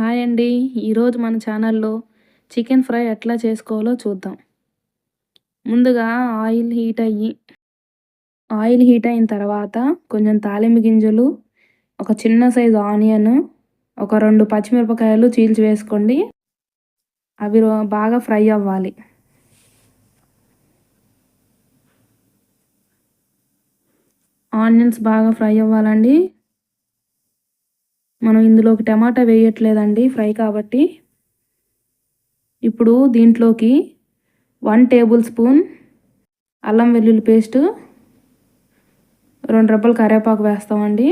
Hi అండి. ఈరోజు మన ఛానల్లో చికెన్ ఫ్రై ఎట్లా చేసుకోవాలో చూద్దాం. ముందుగా ఆయిల్ హీట్ అయ్యి ఆయిల్ హీట్ అయిన తర్వాత కొంచెం తాలింపు గింజలు ఒక చిన్న సైజు ఆనియన్ ఒక రెండు పచ్చిమిరపకాయలు చీల్చి వేసుకోండి. అవి బాగా ఫ్రై అవ్వాలి. ఆనియన్స్ బాగా ఫ్రై అవ్వాలండి. మనం ఇందులోకి టమాటా వేయట్లేదండి ఫ్రై కాబట్టి. ఇప్పుడు దీంట్లోకి వన్ టేబుల్ స్పూన్ అల్లం వెల్లుల్లి పేస్ట్ రెండు రెబ్బలు కరివేపాకు వేస్తామండి.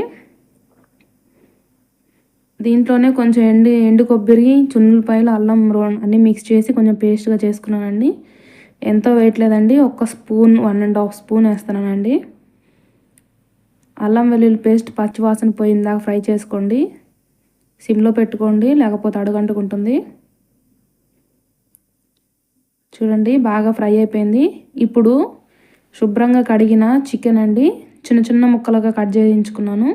దీంట్లోనే కొంచెం ఎండి ఎండు కొబ్బరి చున్నులపాయలు అల్లం రో అన్నీ మిక్స్ చేసి కొంచెం పేస్ట్గా చేసుకున్నానండి. ఎంతో వేయట్లేదండి ఒక్క spoon one and half spoon వేస్తున్నానండి. అల్లం వెల్లుల్లి పేస్ట్ పచ్చివాసన పోయిందాక ఫ్రై చేసుకోండి. సిమ్లో పెట్టుకోండి లేకపోతే అడుగంటుకుంటుంది. చూడండి బాగా ఫ్రై అయిపోయింది. ఇప్పుడు శుభ్రంగా కడిగిన చికెన్ అండి చిన్న చిన్న ముక్కలుగా కట్ చేయించుకున్నాను.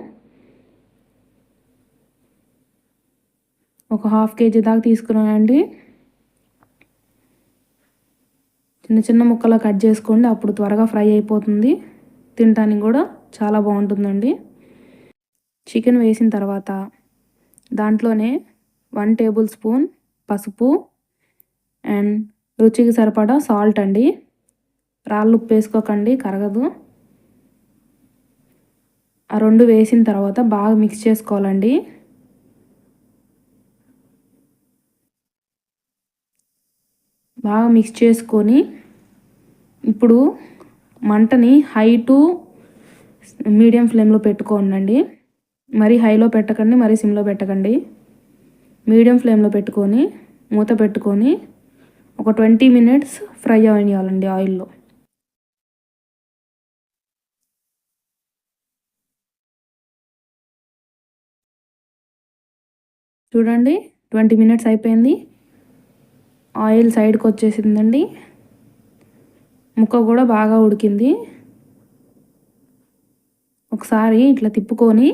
ఒక హాఫ్ కేజీ దాకా తీసుకున్నానండి. చిన్న చిన్న ముక్కలు కట్ చేసుకోండి అప్పుడు త్వరగా ఫ్రై అయిపోతుంది. తినటానికి కూడా చాలా బాగుంటుందండి. చికెన్ వేసిన తర్వాత దాంట్లోనే వన్ టేబుల్ స్పూన్ పసుపు అండ్ రుచికి సరిపడా సాల్ట్ అండి. రాళ్ళు ఉప్పు వేసుకోకండి కరగదు. ఆ రెండు వేసిన తర్వాత బాగా మిక్స్ చేసుకోవాలండి. బాగా మిక్స్ చేసుకొని ఇప్పుడు మంటని హై టు మీడియం ఫ్లేమ్లో పెట్టుకోండి మరీ హైలో పెట్టకండి మరీ సిమ్లో పెట్టకండి. మీడియం ఫ్లేమ్లో పెట్టుకొని మూత పెట్టుకొని ఒక ట్వంటీ మినిట్స్ ఫ్రై అవ్వాలండి ఆయిల్లో. చూడండి ట్వంటీ మినిట్స్ అయిపోయింది. ఆయిల్ సైడ్కి వచ్చేసిందండి ముక్క కూడా బాగా ఉడికింది. ఒకసారి ఇట్లా తిప్పుకొని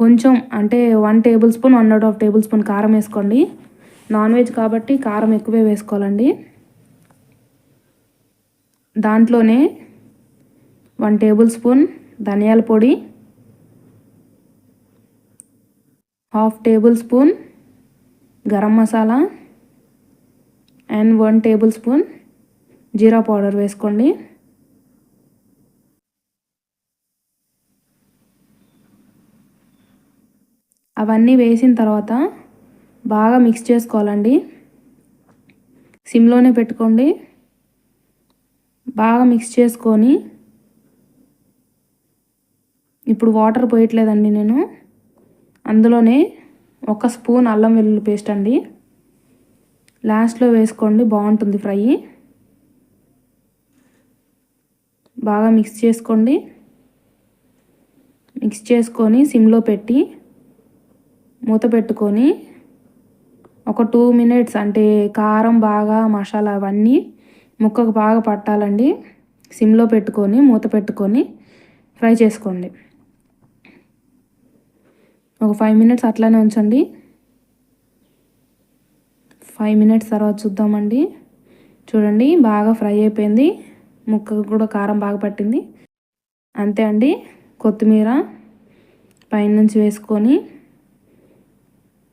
కొంచెం అంటే one table spoon one and half table spoon కారం వేసుకోండి. నాన్ వెజ్ కాబట్టి కారం ఎక్కువే వేసుకోవాలండి. దాంట్లోనే వన్ టేబుల్ స్పూన్ ధనియాల పొడి half table spoon garam masala and one table spoon jeera powder వేసుకోండి. అవన్నీ వేసిన తర్వాత బాగా మిక్స్ చేసుకోవాలండి. సిమ్లోనే పెట్టుకోండి. బాగా మిక్స్ చేసుకొని ఇప్పుడు వాటర్ పోయట్లేదండి నేను. అందులోనే ఒక స్పూన్ అల్లం వెల్లుల్లి పేస్ట్ అండి. లాస్ట్లో వేసుకోండి బాగుంటుంది ఫ్రై. బాగా మిక్స్ చేసుకోండి. మిక్స్ చేసుకొని సిమ్లో పెట్టి మూత పెట్టుకొని ఒక టూ మినిట్స్ అంటే కారం బాగా మసాలా అవన్నీ ముక్కకు బాగా పట్టాలండి. సిమ్లో పెట్టుకొని మూత పెట్టుకొని ఫ్రై చేసుకోండి. ఒక ఫైవ్ మినిట్స్ అట్లానే ఉంచండి. ఫైవ్ మినిట్స్ తర్వాత చూద్దామండి. చూడండి బాగా ఫ్రై అయిపోయింది. ముక్కకు కూడా కారం బాగా పట్టింది. అంతే అండి. కొత్తిమీర పైనుంచి వేసుకొని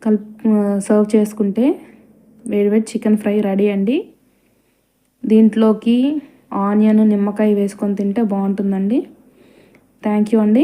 కలుపు సర్వ్ చేసుకుంటే వేడివేడి చికెన్ ఫ్రై రెడీ అండి. దీంట్లోకి ఆనియన్ నిమ్మకాయ వేసుకొని తింటే బాగుంటుందండి. థ్యాంక్ యూ అండి.